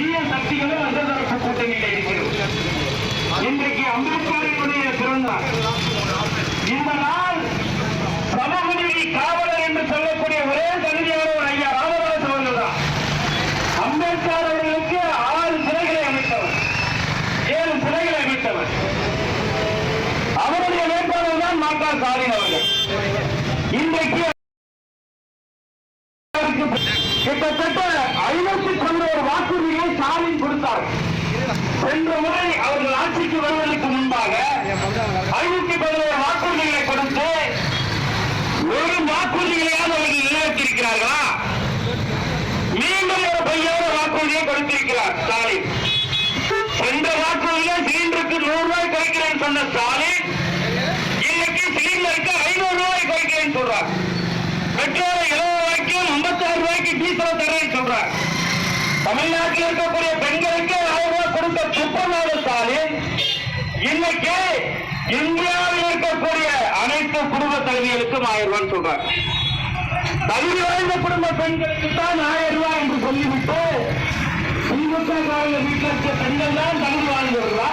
தீய சக்திகளும் அந்த தரப்பு கூட்டணியில் இருக்கிறது இன்றைக்கு அம்பேத்கரினுடைய பிறந்தார். இந்த நாள் சமூக காவலர் என்று சொல்லக்கூடிய ஒரே தகுதியான ஒரு ஐயா ராமதாஸ் அவர்கள் தான். அம்பேத்கர் அவர்களுக்கு ஆறு சிலைகளை அமைத்தவர். ஏழு சிலைகளை அமைத்தவர். அவருடைய வேட்பாளர் தான் மாட்டா ஸ்டாலின் அவர்கள். இன்றைக்கு கிட்டத்தட்ட ஐநூத்தி பதினோரு வாக்குறுதிகளை ஸ்டாலின் கொடுத்தார் சென்ற முறை அவர்கள் ஆட்சிக்கு வருவதற்கு முன்பாக ஐநூத்தி பதினோரு வாக்குறுதிகளை கொடுத்து ஒரு வாக்குறுதிகளையாவது அவர்கள் நிறைவேற்றிருக்கிறார்களா மீண்டும் ஒரு பொய்யான வாக்குறுதியை கொடுத்திருக்கிறார் ஸ்டாலின். சென்ற வாக்குறுதியில சிலிண்டருக்கு நூறு ரூபாய் குறைக்கிறேன்னு சொன்ன ஸ்டாலின் இன்னைக்கு சிலிண்டருக்கு ஐநூறு ரூபாய் குறைக்கிறேன்னு சொல்றார். பெட்ரோல் இருபது ரூபாய்க்கும் ஐம்பத்தாறு ரூபாய்க்கு டீசல் தரேன்னு சொல்றார். தமிழ்நாட்டில் இருக்கக்கூடிய பெண்களுக்கு ஆயிரம் ரூபாய் கொடுத்த இன்னைக்கு இந்தியாவில் இருக்கக்கூடிய அனைத்து குடும்ப தலைவிகளுக்கும் ஆயிரம் ரூபாய் சொல்றாங்க. தகுதி வாய்ந்த குடும்ப பெண்களுக்கு தான் ஆயிரம் ரூபாய் என்று சொல்லிவிட்டு திமுக காரங்க வீட்டில் இருக்க பெண்கள் தான் தகுதி வாய்ந்தவர்களா?